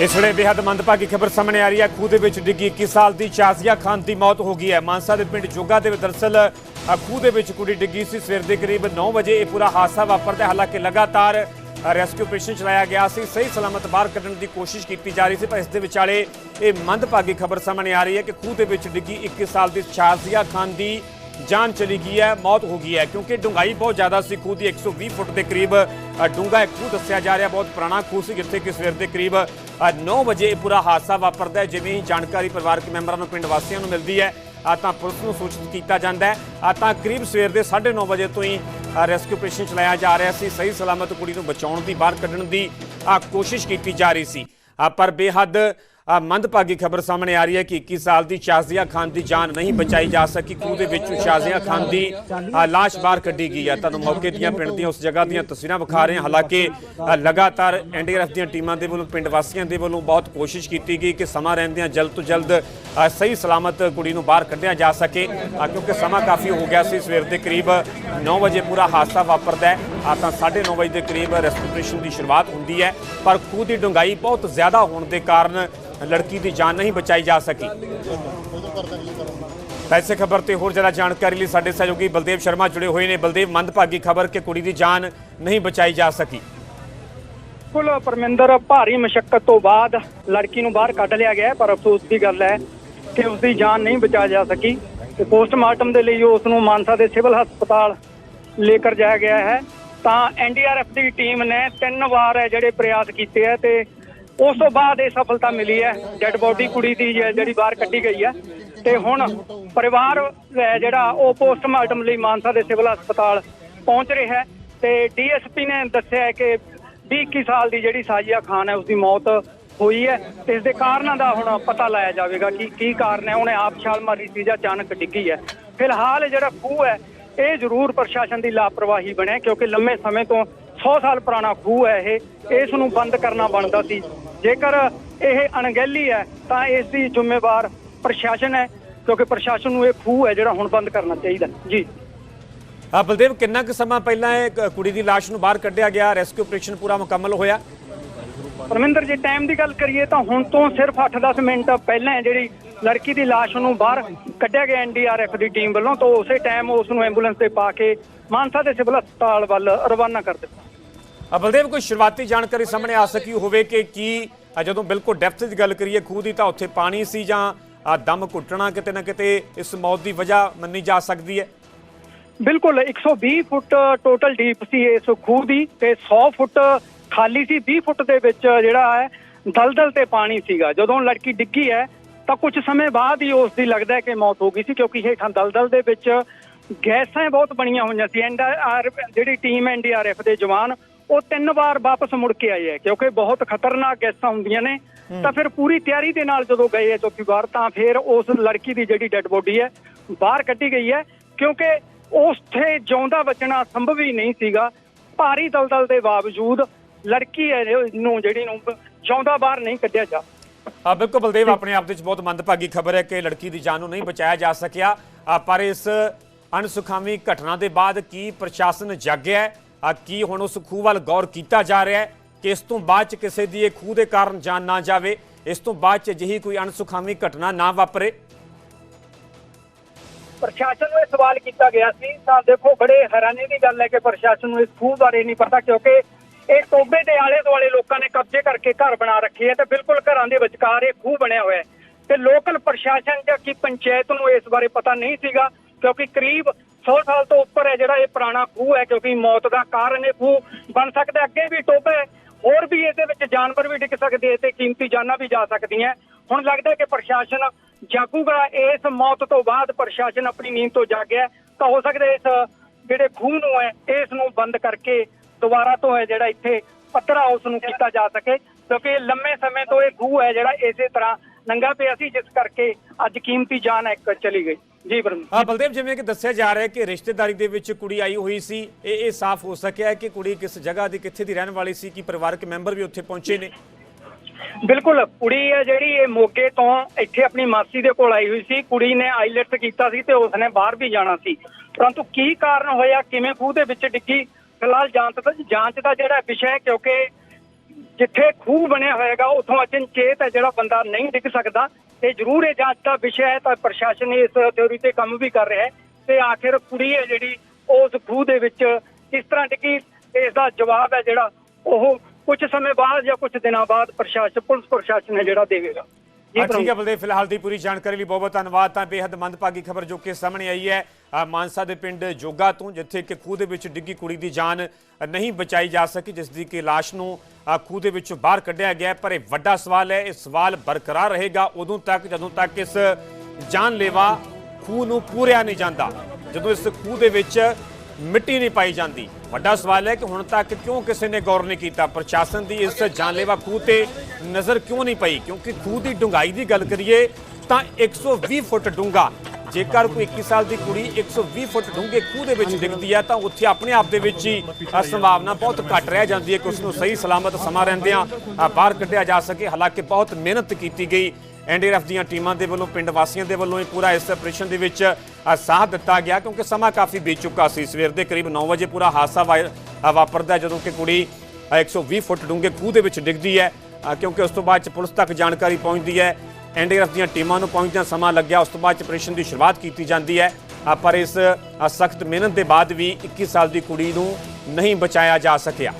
ਇਸ ਵੇਲੇ ਬੇहद ਮੰਦਭਾਗੀ ਖਬਰ ਸਾਹਮਣੇ ਆ ਰਹੀ ਹੈ। ਖੂਹ ਦੇ ਵਿੱਚ ਡਿੱਗੀ 21 ਸਾਲ ਦੀ ਚਾਜ਼ੀਆ ਖਾਨ ਦੀ ਮੌਤ ਹੋ ਗਈ ਹੈ। ਮਾਨਸਾ ਦੇ ਪਿੰਡ ਜੋਗਾ ਦੇ ਵਿੱਚ ਦਰਸਲ ਖੂਹ ਦੇ ਵਿੱਚ ਕੁੜੀ ਡਿੱਗੀ ਸੀ। ਸਵੇਰ ਦੇ ਕਰੀਬ 9 ਵਜੇ ਇਹ ਪੂਰਾ ਹਾਦਸਾ ਵਾਪਰਦਾ ਹਾਲਾਂਕਿ ਲਗਾਤਾਰ ਰੈਸਕਿਊ ਆਪਰੇਸ਼ਨ ਚਲਾਇਆ ਗਿਆ ਸੀ। ਸਹੀ ਸਲਾਮਤ ਬਾਹਰ ਕੱਢਣ ਦੀ ਕੋਸ਼ਿਸ਼ ਕੀਤੀ ਜਾ ਰਹੀ ਸੀ ਪਰ ਇਸ ਦੇ ਵਿਚਾਲੇ ਇਹ ਮੰਦਭਾਗੀ ਖਬਰ ਸਾਹਮਣੇ ਆ ਰਹੀ ਹੈ ਕਿ ਖੂਹ ਦੇ ਵਿੱਚ ਡਿੱਗੀ 21 ਸਾਲ ਦੀ ਚਾਜ਼ੀਆ ਖਾਨ ਦੀ ਜਾਨ ਚਲੀ ਗਈ ਹੈ ਮੌਤ ਹੋ ਗਈ ਹੈ। ਕਿਉਂਕਿ ਡੂੰਘਾਈ ਬਹੁਤ ਜ਼ਿਆਦਾ ਸੀ ਖੂਹ ਦੀ। 120 ਫੁੱਟ ਦੇ ਕਰੀਬ ਅ, ਡੂੰਘਾ ਇਹ ਖੂਹ ਦੱਸਿਆ ਜਾ ਰਿਹਾ। ਬਹੁਤ ਪੁਰਾਣਾ ਖੂਹ ਸੀ ਜਿੱਥੇ ਕਿ ਸਵੇਰ ਦੇ ਕਰੀਬ 9 ਵਜੇ ਇਹ ਪੂਰਾ ਹਾਦਸਾ ਵਾਪਰਦਾ ਹੈ, ਜਿਵੇਂ ਹੀ ਜਾਣਕਾਰੀ ਪਰਿਵਾਰਕ ਮੈਂਬਰਾਂ ਨੂੰ, ਪਿੰਡ ਵਾਸੀਆਂ ਨੂੰ ਮਿਲਦੀ ਹੈ। ਆ ਤਾਂ ਪੁਲਿਸ ਨੂੰ ਸੂਚਿਤ ਕੀਤਾ ਜਾਂਦਾ ਹੈ। ਆ ਤਾਂ ਕਰੀਬ ਸਵੇਰ ਦੇ 9:30 ਵਜੇ ਤੋਂ ਹੀ ਰੈਸਕਿਊ ਆਪਰੇਸ਼ਨ ਚਲਾਇਆ ਜਾ ਰਿਹਾ ਸੀ। ਸਹੀ ਸਲਾਮਤ ਕੁੜੀ ਨੂੰ ਬਚਾਉਣ ਦੀ, ਬਾਹਰ ਕੱਢਣ ਦੀ ਆ ਕੋਸ਼ਿਸ਼ ਕੀਤੀ ਜਾ ਰਹੀ ਸੀ। ਪਰ ਬੇਹੱਦ ਮੰਦਭਾਗੀ ਖਬਰ ਸਾਹਮਣੇ ਆ ਰਹੀ ਹੈ ਕਿ 21 ਸਾਲ ਦੀ ਸ਼ਾਜ਼ੀਆ ਖਾਨ ਦੀ ਜਾਨ ਨਹੀਂ ਬਚਾਈ ਜਾ ਸਕੀ। ਖੂਹ ਦੇ ਵਿੱਚੋਂ ਸ਼ਾਜ਼ੀਆ ਖਾਨ ਦੀ ਆ, ਲਾਸ਼ ਬਾਹਰ ਕੱਢੀ ਗਈ ਹੈ। ਤੁਹਾਨੂੰ ਮੌਕੇ ਦੀਆਂ ਪਿੰਡ ਦੀਆਂ ਉਸ ਜਗ੍ਹਾ ਦੀਆਂ ਤਸਵੀਰਾਂ ਵਿਖਾ ਰਹੇ ਹਾਂ। ਹਾਲਾਂਕਿ ਆ, ਲਗਾਤਾਰ ਐਨਡੀਆਰਐਫ ਦੀਆਂ ਟੀਮਾਂ ਦੇ ਵੱਲੋਂ ਪਿੰਡ ਵਾਸੀਆਂ ਦੇ ਵੱਲੋਂ ਬਹੁਤ ਕੋਸ਼ਿਸ਼ ਕੀਤੀ ਗਈ ਕਿ ਸਮਾਂ ਰਹਿੰਦਿਆਂ ਜਲਦ ਤੋਂ ਜਲਦ ਸਹੀ ਸਲਾਮਤ ਕੁੜੀ ਨੂੰ ਬਾਹਰ ਕੱਢਿਆ ਜਾ ਸਕੇ। ਕਿਉਂਕਿ ਸਮਾਂ ਕਾਫੀ ਹੋ ਗਿਆ ਸੀ। ਸਵੇਰ ਦੇ ਕਰੀਬ 9 ਵਜੇ ਪੂਰਾ ਹਾਦਸਾ ਵਾਪਰਦਾ ਹੈ। ਤਾਂ 9:30 ਵਜੇ ਦੇ ਕਰੀਬ ਰੈਸਕਿਊ ਦੀ ਸ਼ੁਰੂਆਤ ਹੁੰਦੀ ਹੈ, ਪਰ ਖੂਹ ਦੀ ਡੂੰਘਾਈ ਬਹੁਤ ਜ਼ਿਆਦਾ ਹੋਣ ਦੇ ਕਾਰਨ ਲੜਕੀ ਦੀ ਜਾਨ ਨਹੀਂ ਬਚਾਈ ਜਾ ਸਕੀ। ਐਸੇ ਖਬਰ ਤੇ ਹੋਰ ਜ਼ਿਆਦਾ ਜਾਣਕਾਰੀ ਲਈ ਸਾਡੇ ਸਹਿਯੋਗੀ ਬਲਦੇਵ ਸ਼ਰਮਾ ਜੁੜੇ ਹੋਏ ਨੇ। ਬਲਦੇਵ, ਮੰਦਭਾਗੀ ਖਬਰ ਕਿ ਕੁੜੀ ਦੀ ਜਾਨ ਨਹੀਂ ਬਚਾਈ ਜਾ ਸਕੀ। ਬਿਲਕੁਲ ਪਰਮਿੰਦਰ, ਭਾਰੀ ਮਸ਼ੱਕਤ ਤੋਂ ਬਾਅਦ ਲੜਕੀ ਨੂੰ ਬਾਹਰ ਕੱਢ ਲਿਆ ਗਿਆ ਪਰ ਅਫਸੋਸ ਦੀ ਗੱਲ ਹੈ ਕਿ ਉਸ ਦੀ ਜਾਨ ਨਹੀਂ ਬਚਾ ਜਾ ਸਕੀ। ਤੇ ਪੋਸਟਮਾਰਟਮ ਦੇ ਲਈ ਉਸ ਨੂੰ ਮਾਨਸਾ ਦੇ ਸਿਵਲ ਹਸਪਤਾਲ ਲੈ ਕਰ ਜਾਇਆ ਗਿਆ ਹੈ। ਤਾਂ ਐਨਡੀਆਰਐਫ ਦੀ ਟੀਮ ਨੇ ਤਿੰਨ ਵਾਰ ਜਿਹੜੇ ਪ੍ਰਯਾਸ ਕੀਤੇ ਹੈ ਤੇ ਉਸ ਤੋਂ ਬਾਅਦ ਇਹ ਸਫਲਤਾ ਮਿਲੀ ਹੈ। ਡੈੱਡ ਬੋਡੀ ਕੁੜੀ ਦੀ ਜਿਹੜੀ ਬਾਹਰ ਕੱਢੀ ਗਈ ਹੈ। ਤੇ ਹੁਣ ਪਰਿਵਾਰ ਜਿਹੜਾ ਉਹ ਪੋਸਟਮਾਰਟਮ ਲਈ ਮਾਨਸਾ ਦੇ ਸਿਵਲ ਹਸਪਤਾਲ ਪਹੁੰਚ ਰਿਹਾ ਹੈ। ਤੇ ਡੀਐਸਪੀ ਨੇ ਦੱਸਿਆ ਹੈ ਕਿ 21 ਸਾਲ ਦੀ ਜਿਹੜੀ ਸਾਜੀਆ ਖਾਨ ਹੈ ਉਸ ਦੀ ਮੌਤ ਹੋਈ ਹੈ। ਤੇ ਇਸ ਦੇ ਕਾਰਨਾਂ ਦਾ ਹੁਣ ਪਤਾ ਲਾਇਆ ਜਾਵੇਗਾ ਕਿ ਕੀ ਕਾਰਨ ਹੈ। ਉਹਨੇ ਆਪ ਛਾਲ ਮਾਰੀ ਸੀ ਜਾਂ ਅਚਾਨਕ ਡਿੱਗੀ ਹੈ। ਫਿਲਹਾਲ ਜਿਹੜਾ ਖੂਹ ਹੈ ਇਹ ਜ਼ਰੂਰ ਪ੍ਰਸ਼ਾਸਨ ਦੀ ਲਾਪਰਵਾਹੀ ਬਣਿਆ ਕਿਉਂਕਿ ਲੰਮੇ ਸਮੇਂ ਤੋਂ 100 ਸਾਲ ਪੁਰਾਣਾ ਖੂਹ ਹੈ ਇਹ ਇਸ ਨੂੰ ਬੰਦ ਕਰਨਾ ਬਣਦਾ ਸੀ। ਜੇਕਰ ਇਹ ਅਣਗਹਿਲੀ ਹੈ ਤਾਂ ਇਸ ਦੀ ਜ਼ਿੰਮੇਵਾਰ ਪ੍ਰਸ਼ਾਸਨ ਹੈ ਕਿਉਂਕਿ ਪ੍ਰਸ਼ਾਸਨ ਨੂੰ ਇਹ ਖੂਹ ਹੈ ਜਿਹੜਾ ਹੁਣ ਬੰਦ ਕਰਨਾ ਚਾਹੀਦਾ। ਜੀ। ਆ ਬਲਦੇਵ ਕਿੰਨਾ ਕੁ ਸਮਾਂ ਪਹਿਲਾਂ ਇਹ ਕੁੜੀ ਦੀ ਲਾਸ਼ ਨੂੰ ਬਾਹਰ ਕੱਢਿਆ ਗਿਆ ਰੈਸਕਿਊ ਆਪਰੇਸ਼ਨ ਪੂਰਾ ਮੁਕੰਮਲ ਹੋਇਆ? ਪਰਮਿੰਦਰ ਜੇ ਟਾਈਮ ਦੀ ਗੱਲ ਕਰੀਏ ਤਾਂ ਹੁਣ ਤੋਂ ਸਿਰਫ 8-10 ਮਿੰਟ ਪਹਿਲਾਂ ਜਿਹੜੀ ਲੜਕੀ ਦੀ ਲਾਸ਼ ਨੂੰ ਬਾਹਰ ਕੱਢਿਆ ਗਿਆ ਐਨਡੀਆਰਐਫ ਦੀ ਟੀਮ ਵੱਲੋਂ ਤਾਂ ਉਸੇ ਟਾਈਮ ਉਸ ਨੂੰ ਐਂਬੂਲੈਂਸ ਤੇ ਪਾ ਕੇ ਮਾਨਸਾ ਦੇ ਸਿਵਲ ਹਸਪਤਾਲ ਵੱਲ ਰਵਾਨਾ ਕਰ ਦਿੱਤਾ। ਬਲਦੇਵ ਕੋਈ ਸ਼ੁਰੂਆਤੀ ਜਾਣਕਾਰੀ ਸਾਹਮਣੇ ਆ ਸਕੀ ਹੋਵੇ ਕਿ ਕੀ ਜਦੋਂ ਬਿਲਕੁਲ ਡੈਪਥ ਦੀ ਗੱਲ ਕਰੀਏ ਖੂਹ ਦੀ ਤਾਂ ਉੱਥੇ ਪਾਣੀ ਸੀ ਜਾਂ ਦਮ ਘੁੱਟਣਾ ਕਿਤੇ ਨਾ ਕਿਤੇ ਇਸ ਮੌਤ ਦੀ ਵਜ੍ਹਾ ਮੰਨੀ ਜਾ ਸਕਦੀ ਹੈ? ਬਿਲਕੁਲ 120 ਫੁੱਟ ਟੋਟਲ ਡੀਪ ਸੀ ਇਸ ਖੂਹ ਦੀ ਤੇ 100 ਫੁੱਟ ਖਾਲੀ ਸੀ। 20 ਫੁੱਟ ਦੇ ਵਿੱਚ ਜਿਹੜਾ ਹੈ ਦਲਦਲ ਤੇ ਪਾਣੀ ਸੀਗਾ। ਜਦੋਂ ਲੜਕੀ ਡਿੱਗੀ ਹੈ ਤਾਂ ਕੁਝ ਸਮੇਂ ਬਾਅਦ ਹੀ ਉਸ ਦੀ ਲੱਗਦਾ ਹੈ ਕਿ ਮੌਤ ਹੋ ਗਈ ਸੀ ਕਿਉਂਕਿ ਹੇਠਾਂ ਦਲਦਲ ਦੇ ਵਿੱਚ ਗੈਸਾਂ ਬਹੁਤ ਬਣੀਆਂ ਹੋਈਆਂ ਸੀ। ਐਨਡੀਆਰ ਜਿਹੜੀ ਟੀਮ ਐਨਡੀਆਰਐਫ ਦੇ ਜਵਾਨ ਉਹ ਤਿੰਨ ਵਾਰ ਵਾਪਸ ਮੁੜ ਕੇ ਆਏ ਹੈ ਕਿਉਂਕਿ ਬਹੁਤ ਖਤਰਨਾਕ ਗੈਸਾਂ ਹੁੰਦੀਆਂ ਨੇ। ਤਾਂ ਫਿਰ ਪੂਰੀ ਤਿਆਰੀ ਦੇ ਨਾਲ ਜਦੋਂ ਗਏ ਹੈ ਚੌਥੀ ਵਾਰ ਤਾਂ ਫਿਰ ਉਸ ਲੜਕੀ ਦੀ ਜਿਹੜੀ ਡੈੱਡ ਬੋਡੀ ਹੈ ਬਾਹਰ ਕੱਢੀ ਗਈ ਹੈ ਕਿਉਂਕਿ ਉਸਥੇ ਜਿਉਂਦਾ ਬਚਣਾ ਸੰਭਵ ਹੀ ਨਹੀਂ ਸੀਗਾ। ਭਾਰੀ ਦਲਦਲ ਦੇ ਬਾਵਜੂਦ ਲੜਕੀ ਹੈ ਨੂੰ ਜਿਹੜੀ ਨੂੰ ਜਿਉਂਦਾ ਬਾਹਰ ਨਹੀਂ ਕੱਢਿਆ ਜਾ ਆ ਬਿਲਕੁਲ ਬਲਦੇਵ ਆਪਣੇ ਆਪ ਦੇ ਵਿੱਚ ਬਹੁਤ ਮੰਦਭਾਗੀ ਖਬਰ ਹੈ ਕਿ ਲੜਕੀ ਦੀ ਜਾਨ ਨੂੰ ਨਹੀਂ ਬਚਾਇਆ ਜਾ ਸਕਿਆ। ਪਰ ਇਸ ਅਣਸੁਖਾਵੀ ਘਟਨਾ ਦੇ ਬਾਅਦ ਕੀ ਪ੍ਰਸ਼ਾਸਨ ਜਾਗਿਆ ਹੈ? ਆ ਕੀ ਹੁਣ ਉਸ ਖੂਹ ਵੱਲ ਗੌਰ ਕੀਤਾ ਜਾ ਰਿਹਾ ਹੈ? ਕਿ ਇਸ ਤੋਂ ਬਾਅਦ ਚ ਕਿਸੇ ਦੀ ਇਹ ਖੂਹ ਦੇ ਕਾਰਨ ਜਾਨ ਨਾ ਜਾਵੇ? ਇਸ ਤੋਂ ਬਾਅਦ ਚ ਅਜਿਹੀ ਕੋਈ ਅਣਸੁਖਾਵੀ ਘਟਨਾ ਨਾ ਵਾਪਰੇ? ਪ੍ਰਸ਼ਾਸਨ ਨੂੰ ਇਹ ਸਵਾਲ ਕੀਤਾ ਗਿਆ ਸੀ। ਤਾਂ ਦੇਖੋ ਬੜੇ ਹੈਰਾਨੀ ਦੀ ਗੱਲ ਹੈ ਕਿ ਪ੍ਰਸ਼ਾਸਨ ਨੂੰ ਇਸ ਖੂਹ ਬਾਰੇ ਨਹੀਂ ਪਤਾ ਕਿਉਂਕਿ ਇਹ ਟੋਬੇ ਦੇ ਆਲੇ ਦੁਆਲੇ ਲੋਕਾਂ ਨੇ ਕਬਜ਼ੇ ਕਰਕੇ ਘਰ ਬਣਾ ਰੱਖੇ ਹੈ ਤੇ ਬਿਲਕੁਲ ਘਰਾਂ ਦੇ ਵਿਚਕਾਰ ਇਹ ਖੂਹ ਬਣਿਆ ਹੋਇਆ ਹੈ। ਤੇ ਲੋਕਲ ਪ੍ਰਸ਼ਾਸਨ ਜਾਂ ਕੀ ਪੰਚਾਇਤ ਨੂੰ ਇਸ ਬਾਰੇ ਪਤਾ ਨਹੀਂ ਸੀਗਾ, ਕਿਉਂਕਿ ਕਰੀਬ 100 ਸਾਲ ਤੋਂ ਉੱਪਰ ਹੈ ਜਿਹੜਾ ਇਹ ਪੁਰਾਣਾ ਖੂਹ ਹੈ, ਕਿਉਂਕਿ ਮੌਤ ਦਾ ਕਾਰਨ ਇਹ ਖੂਹ ਬਣ ਸਕਦਾ ਅੱਗੇ ਵੀ ਟੋਬੇ ਹੋਰ ਵੀ ਇਹਦੇ ਵਿੱਚ ਜਾਨਵਰ ਵੀ ਡਿੱਗ ਸਕਦੇ ਤੇ ਕੀਮਤੀ ਜਾਨਾਂ ਵੀ ਜਾ ਸਕਦੀਆਂ ਹੁਣ ਲੱਗਦਾ ਕਿ ਪ੍ਰਸ਼ਾਸਨ ਜਾਗੂਗਾ, ਇਸ ਮੌਤ ਤੋਂ ਬਾਅਦ ਪ੍ਰਸ਼ਾਸਨ ਆਪਣੀ ਨੀਂਦ ਤੋਂ ਜਾਗਿਆ ਤਾਂ ਹੋ ਸਕਦਾ ਇਸ ਜਿਹੜੇ ਖੂਹ ਨੂੰ ਹੈ, ਇਸ ਨੂੰ ਬੰਦ ਕਰਕੇ ਦੁਬਾਰਾ ਤੋਂ ਹੈ ਜਿਹੜਾ ਇੱਥੇ ਪੱਧਰਾ ਉਸ ਨੂੰ ਕੀਤਾ ਜਾ ਸਕੇ ਕਿਉਂਕਿ ਲੰਮੇ ਸਮੇਂ ਤੋਂ ਇਹ ਖੂਹ ਹੈ ਜਿਹੜਾ ਇਸੇ ਤਰ੍ਹਾਂ ਨੰਗਾ ਪਿਆ ਸੀ ਜਿਸ ਕਰਕੇ ਅੱਜ ਕੀਮਤੀ ਜਾਨ ਇੱਕ ਚਲੀ ਗਈ। ਜੀ ਬਰਨ ਆ ਬਲਦੇਵ ਜਿਵੇਂ ਕਿ ਦੱਸਿਆ ਜਾ ਰਿਹਾ ਹੈ ਕਿ ਰਿਸ਼ਤੇਦਾਰੀ ਦੇ ਵਿੱਚ ਕੁੜੀ ਆਈ ਹੋਈ ਸੀ ਇਹ ਇਹ ਸਾਫ਼ ਹੋ ਸਕਿਆ ਹੈ ਕਿ ਕੁੜੀ ਕਿਸ ਜਗ੍ਹਾ ਦੀ ਕਿੱਥੇ ਦੀ ਰਹਿਣ ਵਾਲੀ ਸੀ ਕਿ ਪਰਿਵਾਰਕ ਮੈਂਬਰ ਵੀ ਉੱਥੇ ਪਹੁੰਚੇ ਨੇ? ਬਿਲਕੁਲ ਕੁੜੀ ਹੈ ਜਿਹੜੀ ਇਹ ਮੋਗੇ ਤੋਂ ਇੱਥੇ ਆਪਣੀ ਮਾਸੀ ਦੇ ਕੋਲ ਆਈ ਹੋਈ ਸੀ ਕੁੜੀ ਨੇ ਆਈਲੈਟਸ ਕੀਤਾ ਸੀ ਤੇ ਉਸਨੇ ਬਾਹਰ ਵੀ ਜਾਣਾ ਸੀ। ਪਰੰਤੂ ਕੀ ਕਾਰਨ ਹੋਇਆ ਕਿਵੇਂ ਖੂਹ ਦੇ ਵਿੱਚ ਡਿੱਗੀ ਫਿਲਹਾਲ ਜਾਂਚ ਦਾ ਜਾਂਚ ਦਾ ਜਿਹੜਾ ਵਿਸ਼ਾ ਹੈ, ਕਿਉਂਕਿ ਜਿੱਥੇ ਖੂਹ ਬਣਿਆ ਹੋਏਗਾ, ਉਥੋਂ ਅਚਨਚੇਤ ਹੈ, ਜਿਹੜਾ ਬੰਦਾ ਨਹੀਂ ਡਿੱਗ ਸਕਦਾ। ਤੇ ਜ਼ਰੂਰ ਇਹ ਜਾਂਚ ਦਾ ਵਿਸ਼ਾ ਹੈ, ਤਾਂ ਪ੍ਰਸ਼ਾਸਨ ਇਸ ਥਿਉਰੀ ਤੇ ਕੰਮ ਵੀ ਕਰ ਰਿਹਾ ਹੈ। ਤੇ ਆਖਿਰ ਕੁੜੀ ਹੈ ਜਿਹੜੀ, ਉਸ ਖੂਹ ਦੇ ਵਿੱਚ ਕਿਸ ਤਰ੍ਹਾਂ ਡਿੱਗੀ? ਇਸ ਦਾ ਜਵਾਬ ਹੈ ਜਿਹੜਾ ਉਹ ਕੁਝ ਸਮੇਂ ਬਾਅਦ ਜਾਂ ਕੁਝ ਦਿਨਾਂ ਬਾਅਦ ਪ੍ਰਸ਼ਾਸਨ ਪੁਲਿਸ ਪ੍ਰਸ਼ਾਸਨ ਹੈ ਜਿਹੜਾ ਦੇਵੇਗਾ। ਠੀਕ ਹੈ। ਬਲਦੇਵ ਫਿਲਹਾਲ ਦੀ ਪੂਰੀ ਜਾਣਕਾਰੀ ਲਈ ਬਹੁਤ ਬਹੁਤ ਧੰਨਵਾਦ ਤਾਂ ਬੇहद ਮੰਦਭਾਗੀ ਖਬਰ ਜੋ ਕਿ ਸਾਹਮਣੇ ਆਈ ਹੈ ਮਾਨਸਾ ਦੇ ਪਿੰਡ ਜੋਗਾ ਤੋਂ ਜਿੱਥੇ ਕਿ ਖੂਹ ਦੇ ਵਿੱਚ ਡਿੱਗੀ ਕੁੜੀ ਦੀ ਜਾਨ ਨਹੀਂ ਬਚਾਈ ਜਾ ਸਕੀ ਜਿਸ ਦੀ ਕਿ ਲਾਸ਼ ਨੂੰ ਖੂਹ ਦੇ ਵਿੱਚੋਂ ਬਾਹਰ ਕੱਢਿਆ ਗਿਆ। ਪਰ ਇਹ ਵੱਡਾ ਸਵਾਲ ਹੈ ਇਹ ਸਵਾਲ ਬਰਕਰਾਰ ਰਹੇਗਾ ਉਦੋਂ ਤੱਕ ਜਦੋਂ ਤੱਕ ਇਸ ਜਾਨਲੇਵਾ ਖੂਹ ਨੂੰ ਪੂਰਿਆ ਨਹੀਂ ਜਾਂਦਾ ਜਦੋਂ ਇਸ ਖੂਹ ਦੇ ਵਿੱਚ ਮਿੱਟੀ ਨਹੀਂ ਪਾਈ ਜਾਂਦੀ। ਵੱਡਾ ਸਵਾਲ ਹੈ ਕਿ ਹੁਣ ਤੱਕ ਕਿਉਂ ਕਿਸੇ ਨੇ ਗੌਰ ਨਹੀਂ ਕੀਤਾ? ਪ੍ਰਸ਼ਾਸਨ ਦੀ ਇਸ ਜਾਨਲੇਵਾ ਖੂਹ ਤੇ ਨਜ਼ਰ ਕਿਉਂ ਨਹੀਂ ਪਈ? ਕਿਉਂਕਿ ਖੂਹ ਦੀ ਡੂੰਘਾਈ ਦੀ ਗੱਲ ਕਰੀਏ ਤਾਂ 120 ਫੁੱਟ ਡੂੰਘਾ। ਜੇਕਰ ਕੋਈ 21 ਸਾਲ ਦੀ ਕੁੜੀ 120 ਫੁੱਟ ਡੂੰਘੇ ਖੂਹ ਦੇ ਵਿੱਚ ਡਿੱਗਦੀ ਹੈ, ਤਾਂ ਉੱਥੇ ਆਪਣੇ ਆਪ ਦੇ ਵਿੱਚ ਹੀ ਸੰਭਾਵਨਾ ਬਹੁਤ ਘੱਟ ਰਹਿ ਜਾਂਦੀ ਹੈ ਕਿ ਉਸ ਨੂੰ ਸਹੀ ਸਲਾਮਤ ਸਮਾਂ ਰਹਿੰਦਿਆਂ ਬਾਹਰ ਕੱਢਿਆ ਜਾ ਸਕੇ। ਹਾਲਾਂਕਿ ਬਹੁਤ ਮਿਹਨਤ ਕੀਤੀ ਗਈ। ਐਨਡੀਆਰਐਫ ਦੀਆਂ ਟੀਮਾਂ ਦੇ ਵੱਲੋਂ ਪਿੰਡ ਵਾਸੀਆਂ ਦੇ ਵੱਲੋਂ ਹੀ ਪੂਰਾ ਇਸ ਆਪਰੇਸ਼ਨ ਦੇ ਵਿੱਚ ਸਾਥ ਦਿੱਤਾ ਗਿਆ ਕਿਉਂਕਿ ਸਮਾਂ ਕਾਫੀ ਬੀਤ ਚੁੱਕਾ ਸੀ। ਸਵੇਰ ਦੇ ਕਰੀਬ 9 ਵਜੇ ਪੂਰਾ ਹਾਦਸਾ ਵਾਇ- ਵਾਪਰਦਾ ਜਦੋਂ ਕਿ ਕੁੜੀ ਅ, 120 ਫੁੱਟ ਡੂੰਘੇ ਖੂਹ ਦੇ ਵਿੱਚ ਡਿੱਗਦੀ ਹੈ ਕਿਉਂਕਿ ਉਸ ਤੋਂ ਬਾਅਦ ਚ ਪੁਲਿਸ ਤੱਕ ਜਾਣਕਾਰੀ ਪਹੁੰਚਦੀ ਹੈ। ਐਨਡੀਆਰਐਫ ਦੀਆਂ ਟੀਮਾਂ ਨੂੰ ਪਹੁੰਚਦਿਆਂ ਸਮਾਂ ਲੱਗਿਆ ਉਸ ਤੋਂ ਬਾਅਦ ਚ ਆਪਰੇਸ਼ਨ ਦੀ ਸ਼ੁਰੂਆਤ ਕੀਤੀ ਜਾਂਦੀ ਹੈ। ਪਰ ਇਸ ਸਖਤ ਮਿਹਨਤ ਦੇ ਬਾਅਦ ਵੀ 21 ਸਾਲ ਦੀ ਕੁੜੀ ਨੂੰ ਨਹੀਂ ਬਚਾਇਆ ਜਾ ਸਕਿਆ।